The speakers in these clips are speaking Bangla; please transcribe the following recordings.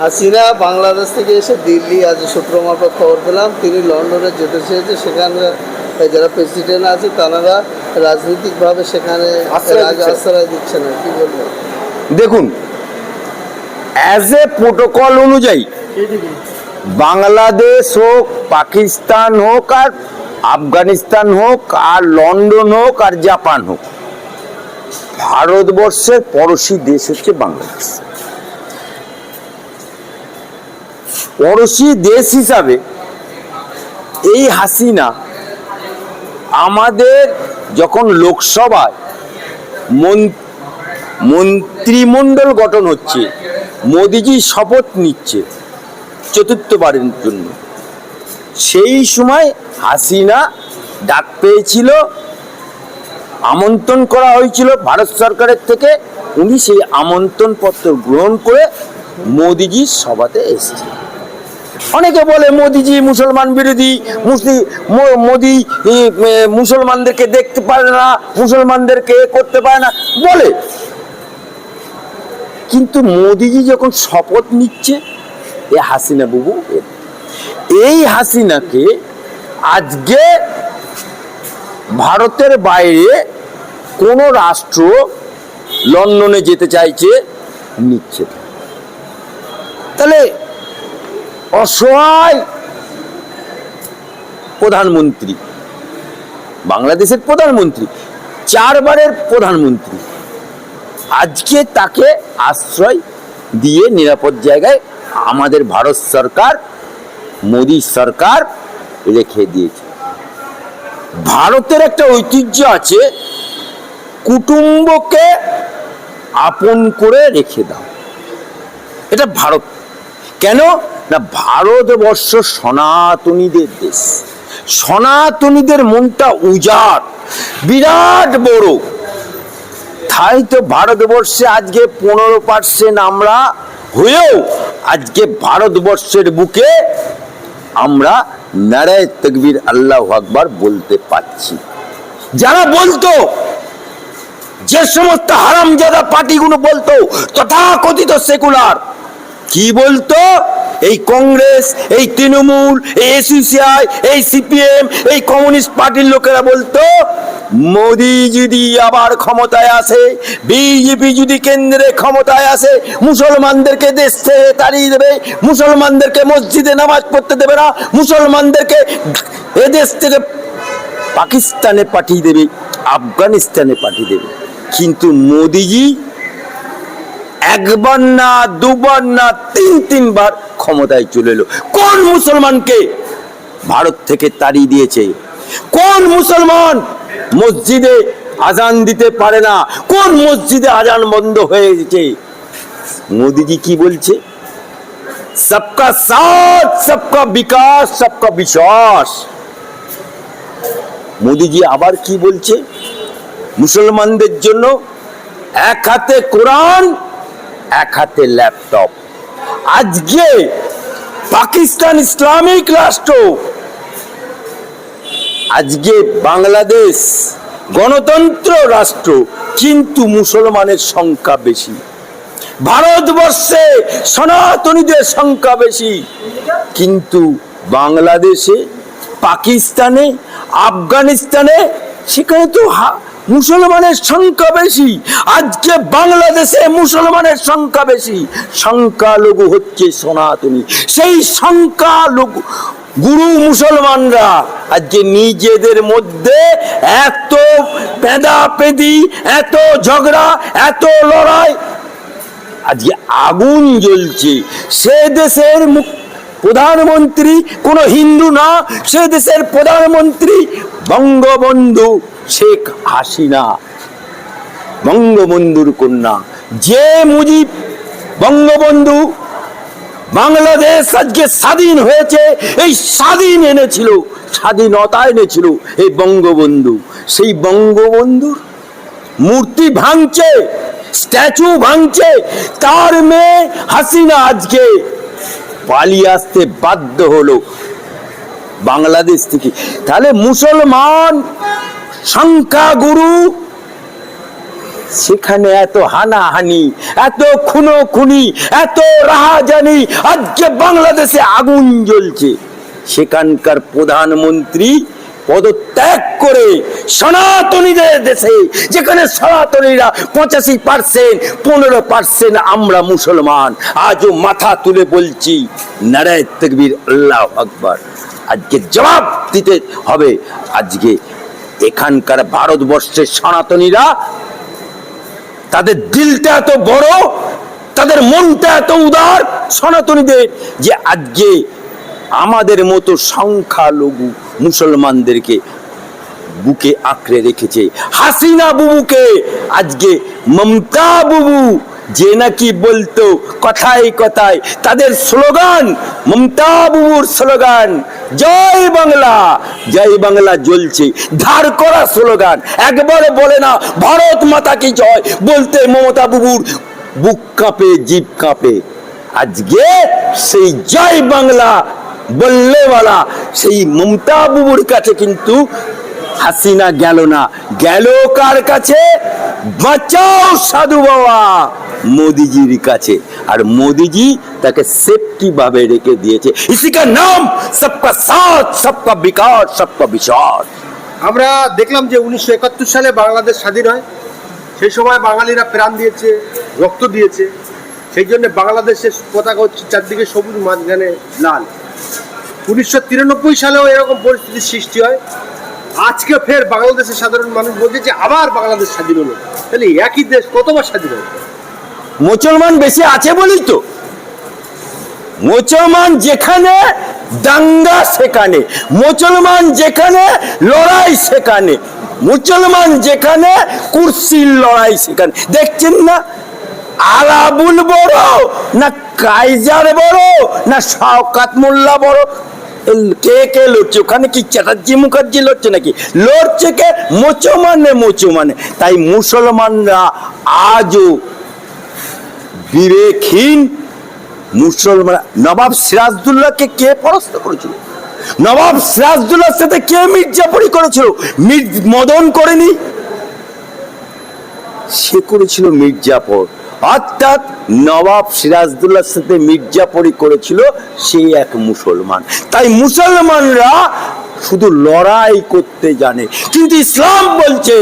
হাসিনা বাংলাদেশ থেকে এসে দিল্লি আজ সূত্র মারফত খবর পেলাম। তিনি লন্ডনে যেতে চেয়েছে। সেখানে যারা প্রেসিডেন্ট আছে তারা রাজনৈতিকভাবে সেখানে আশ্রয় দিচ্ছে। আশ্রয় দিচ্ছে না কি বলব। দেখুন অ্যাজ এ প্রোটোকল অনুযায়ী বাংলাদেশ হোক পাকিস্তান হোক আর আফগানিস্তান হোক আর লন্ডন হোক আর জাপান হোক ভারতবর্ষের পড়োশী দেশ হচ্ছে বাংলাদেশ। পড়োশী দেশ হিসাবে এই হাসিনা আমাদের যখন লোকসভায় মন- মন্ত্রিমণ্ডল গঠন হচ্ছে, মোদিজি শপথ নিচ্ছে চতুর্থবারের জন্য। সেই সময় হাসিনা ডাক পেয়েছিল, আমন্ত্রণ করা হয়েছিল ভারত সরকারের থেকে, উনি সেই আমন্ত্রণ পত্র গ্রহণ করে মোদিজির সভাতে এসেছিলেন। অনেকে বলে মোদিজি মুসলমান বিরোধী, মুসলি- মো- মোদি মুসলমানদেরকে দেখতে পারে না, মুসলমানদেরকে করতে পারে না, বলে। কিন্তু মোদিজি যখন শপথ নিচ্ছে, এ হাসিনা বাবু, এই হাসিনাকে আজকে ভারতের বাইরে কোন রাষ্ট্র লন্ডনে যেতে চাইছে, নিচ্ছে তাহলে অসহায় প্রধানমন্ত্রী, বাংলাদেশের প্রধানমন্ত্রী, চারবারের প্রধানমন্ত্রী, আজকে তাকে আশ্রয় দিয়ে নিরাপদ জায়গায় আমাদের ভারত সরকার, মোদী সরকার রেখে দিয়েছে। ভারতের একটা ঐতিহ্য আছে, কুটুম্বকে আপন করে রেখে দাও। এটা ভারত। কেন? না, ভারতবর্ষ সনাতনীদের দেশ। সনাতনীদের মনটা উজাড়, বিরাট বড়। তাই তো ভারতবর্ষে আজকে পনেরো পার্সেন্ট আমরা হয়েও আজকে ভারতবর্ষের বুকে আমরা নারায় তকবির আল্লাহ আকবার বলতে পাচ্ছি যারা বলতো, যে সমস্ত হারামজাদা পার্টিগুলো বলতো, তথাকথিত সেকুলার, কি বলতো? এই কংগ্রেস, এই তৃণমূল, এই এসইসিআই এই সিপিএম, এই কমিউনিস্ট পার্টির লোকেরা বলতো, মোদি যদি আবার ক্ষমতায় আসে, বিজেপি যদি কেন্দ্রে ক্ষমতায় আসে, মুসলমানদেরকে দেশ থেকে তাড়িয়ে দেবে, মুসলমানদেরকে মসজিদে নামাজ পড়তে দেবে না, মুসলমানদেরকে এদেশ থেকে পাকিস্তানে পাঠিয়ে দেবে, আফগানিস্তানে পাঠিয়ে দেবে। কিন্তু মোদিজি একবার না দুবার না তিন, তিনবার ক্ষমতায় চলে এলো। কোন মুসলমানকে ভারত থেকে তাড়িয়ে দিয়েছে? কোন মুসলমান মসজিদে আজান দিতে পারে না? কোন মসজিদে আজান বন্ধ হয়ে গেছে? মোদিজি কি বলছে? সবকা সাথ, সবকা বিকাশ, সবকা বিশ্বাস। মোদিজি আবার কি বলছে? মুসলমানদের জন্য এক হাতে কোরআন এক হাতে ল্যাপটপ আজকে পাকিস্তান ইসলামিক রাষ্ট্র, আজকে বাংলাদেশ গণতন্ত্র রাষ্ট্র, কিন্তু মুসলমানের সংখ্যা বেশি। ভারতবর্ষে সনাতনীদের সংখ্যা বেশি। কিন্তু বাংলাদেশে, পাকিস্তানে, আফগানিস্তানে, সেখানে তো মুসলমানের সংখ্যা বেশি। আজকে বাংলাদেশে মুসলমানের সংখ্যা বেশি। সংখ্যালঘু হচ্ছে সনাতনী। সেই সংখ্যালঘু গুরু মুসলমানরা আজকে নিজেদের মধ্যে এত পেদাপেদি এত ঝগড়া, এত লড়াই। আজকে আগুন জ্বলছে। সে দেশের প্রধানমন্ত্রী কোনো হিন্দু না, সে দেশের প্রধানমন্ত্রী বঙ্গবন্ধু। শেখ হাসিনা, বঙ্গবন্ধুর কন্যা। যে মুজিব বঙ্গবন্ধু বাংলাদেশ আজকে স্বাধীন হয়েছে, এই স্বাধীন এনেছিল স্বাধীনতা এনেছিল এই বঙ্গবন্ধু। সেই বঙ্গবন্ধুর মূর্তি ভাঙছে, স্ট্যাচু ভাঙছে, তার মেয়ে হাসিনা আজকে পালিয়ে আসতে বাধ্য হলো বাংলাদেশ থেকে। তাহলে মুসলমান সংখ্যাগুরু সেখানে এত হানাহানি, এত খুনো খুনি এত রাহাজানি, আজকে বাংলাদেশে আগুন জ্বলছে। সেখানকার প্রধানমন্ত্রী পদত্যাগ করে সনাতনীদের দেশে, যেখানে সনাতনীরা পঁচাশি পার্সেন্ট, পনেরো পার্সেন্ট আমরা মুসলমান, আজও মাথা তুলে বলছি, নারায় তকবীর, আল্লাহ আকবর। আজকে জবাব দিতে হবে, আজকে এখানকার ভারতবর্ষের সনাতনীরা, তাদের দিলটা এত বড়, তাদের মনটা এত উদার সনাতনীদের যে আজকে আমাদের মতো সংখ্যালঘু মুসলমানদেরকে বুকে আঁকড়ে রেখেছে। হাসিনা বুবুকে আজকে মমতা বুবু যে নাকি বলতো কথায় কথায় তাদের স্লোগান মমতা বুবুর স্লোগান, জয় বাংলা জয় বাংলা জ্বলছে। ধার করা স্লোগান একবারে বলে না, ভারত মাতা কি জয়? বলতে মমতা বুবুর বুক কাঁপে, জিভ কাঁপে। আজকে সেই জয় বাংলা বললেওয়ালা, সেই মমতা বুবুর কাছে কিন্তু হাসিনা গেল না। গেল কার কাছে? বাঁচাও সাধু বাবা। মোদিজির কাছে। আর মোদিজি তাকে সেফটি ভাবে রেখে দিয়েছে। ইসিকা নাম, সবকা সাথ, সবকা বিকাশ, সবকা বিশ্বাস আমরা দেখলাম যে উনিশশো একাত্তর সালে বাংলাদেশ স্বাধীন হয়। সেই সময় বাঙালিরা প্রাণ দিয়েছে, রক্ত দিয়েছে। সেই জন্য বাংলাদেশের পতাকা হচ্ছে চারদিকে সবুজ, মাঝখানে লাল। উনিশশো তিরানব্বই সালেও এরকম পরিস্থিতির সৃষ্টি হয়। আজকে ফের বাংলাদেশের সাধারণ মানুষ বলছে যে আবার বাংলাদেশ স্বাধীন হলো। তাহলে একই দেশ কতবার স্বাধীন হলো মুসলমান বেশি আছে বলি তো। মুসলমান যেখানে দাঙ্গা সেখানে, মুসলমান যেখানে লড়াই সেখানে, মুসলমান যেখানে কুর্সির লড়াই সেখানে। দেখছেন না? আলাবুল বড়, না কাইজার বড়, না শওকাত মোল্লা বড়। কে কে লড়ছে? ওখানে কি চ্যাটার্জি মুখার্জি লড়ছে নাকি? লড়ছে কে? মুসলমানে মুসলমানে। তাই মুসলমানরা আজও বিবেকহীন মুসলমান নবাব সিরাজদুল্লাহকে কে পরাস্ত করেছিল? নবাব সিরাজদুল্লাহর সাথে কে মির্জাপুরি করেছিল? মদন করেনি। সে করেছিল মির্জাফর অর্থাৎ নবাব সিরাজদুল্লাহর সাথে মির্জাপুরি করেছিল সে এক মুসলমান। তাই মুসলমানরা শুধু লড়াই করতে জানে। কিন্তু ইসলাম বলছে,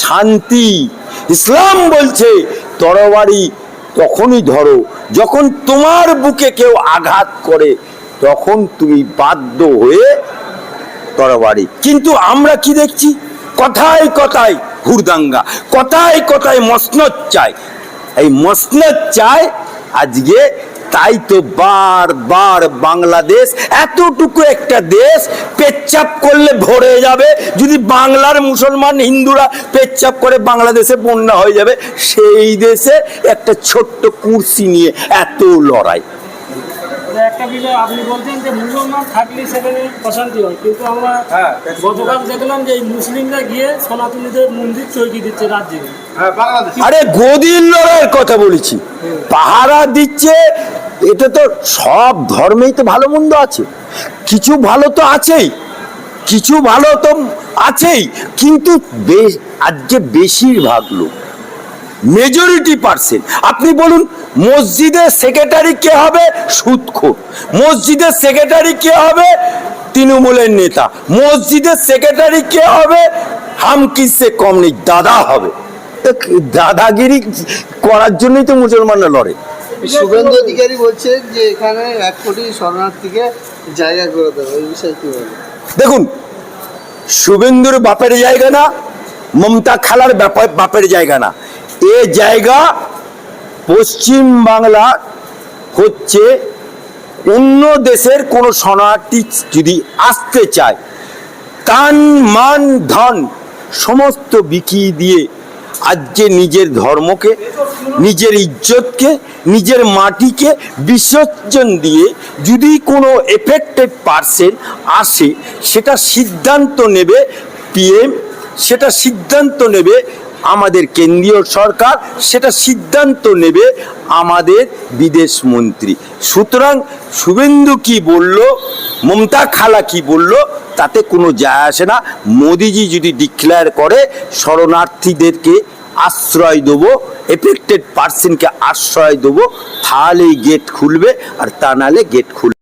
শান্তি। ইসলাম বলছে, তরবারি তখনই ধরো, যখন তোমার বুকে কেউ আঘাত করে, তখন তুমি বাধ্য হয়ে তরবারি। কিন্তু আমরা কি দেখছি? কথায় কথায় হুরদাঙ্গা কথায় কথায় মসনদ চায় এই মসনদ চায় আজকে তাই তো বার বার বাংলাদেশ এতটুকু একটা দেশ পেচ্ছাপ করলে ভরে যাবে। যদি বাংলার মুসলমান হিন্দুরা পেচ্ছাপ করে বাংলাদেশে বন্যা হয়ে যাবে সেই দেশে একটা ছোট্ট কুর্সি নিয়ে এত লড়াই। একটা বিষয় আপনি বলছেন যে মুসলমান থাকলে সেখানে অশান্তি হয় কিন্তু আমরা গতকাল দেখলাম যে এই মুসলিমরা গিয়ে সনাতনীদের মন্দির চৈকি দিচ্ছে রাজ্যে। হ্যাঁ আরে গদির লড়াইয়ের কথা বলেছি। পাহারা দিচ্ছে এটা তো সব ধর্মেই তো ভালো মন্দ আছে। কিছু ভালো তো আছেই, কিছু ভালো তো আছেই, কিন্তু বেশ আজকে বেশিরভাগ লোক মেজরিটি পার্সেন্ট আপনি বলুন, মসজিদের সেক্রেটারি কে হবে সুদখোর মসজিদের সেক্রেটারি কে হবে তৃণমূলের নেতা, মসজিদের সেক্রেটারি কে হবে হামকিসে কম নেই দাদা হবে। দাদাগিরি করার জন্যই তো মুসলমানরা লড়ে। শুভেন্দু অধিকারী বলছেন যে এখানে এক কোটি শরণার্থীকে জায়গা করে দেবে, এই বিষয়ে কি বলবেন দেখুন, শুভেন্দুর বাপের জায়গা না, মমতা খালার বাপের জায়গা না। এ জায়গা পশ্চিম বাংলা হচ্ছে অন্য দেশের কোনো শরণার্থী যদি আসতে চায় তান মান, ধন সমস্ত বিকিয়ে দিয়ে আজকে নিজের ধর্মকে, নিজের ইজ্জতকে, নিজের মাটিকে বিসর্জন দিয়ে যদি কোনো এফেক্টেড পার্সেন আসে, সেটা সিদ্ধান্ত নেবে পিএম সেটা সিদ্ধান্ত নেবে আমাদের কেন্দ্রীয় সরকার, সেটা সিদ্ধান্ত নেবে আমাদের বিদেশ মন্ত্রী। সুতরাং শুভেন্দু কি বলল, মমতা খালা কি বলল তাতে কোনো যায় আসে না। মোদিজি যদি ডিক্লেয়ার করে, শরণার্থীদেরকে আশ্রয় দেবো এফেক্টেড পার্সনকে আশ্রয় দেবো, তাহলেই গেট খুলবে, আর তা নাহলে গেট খুলবে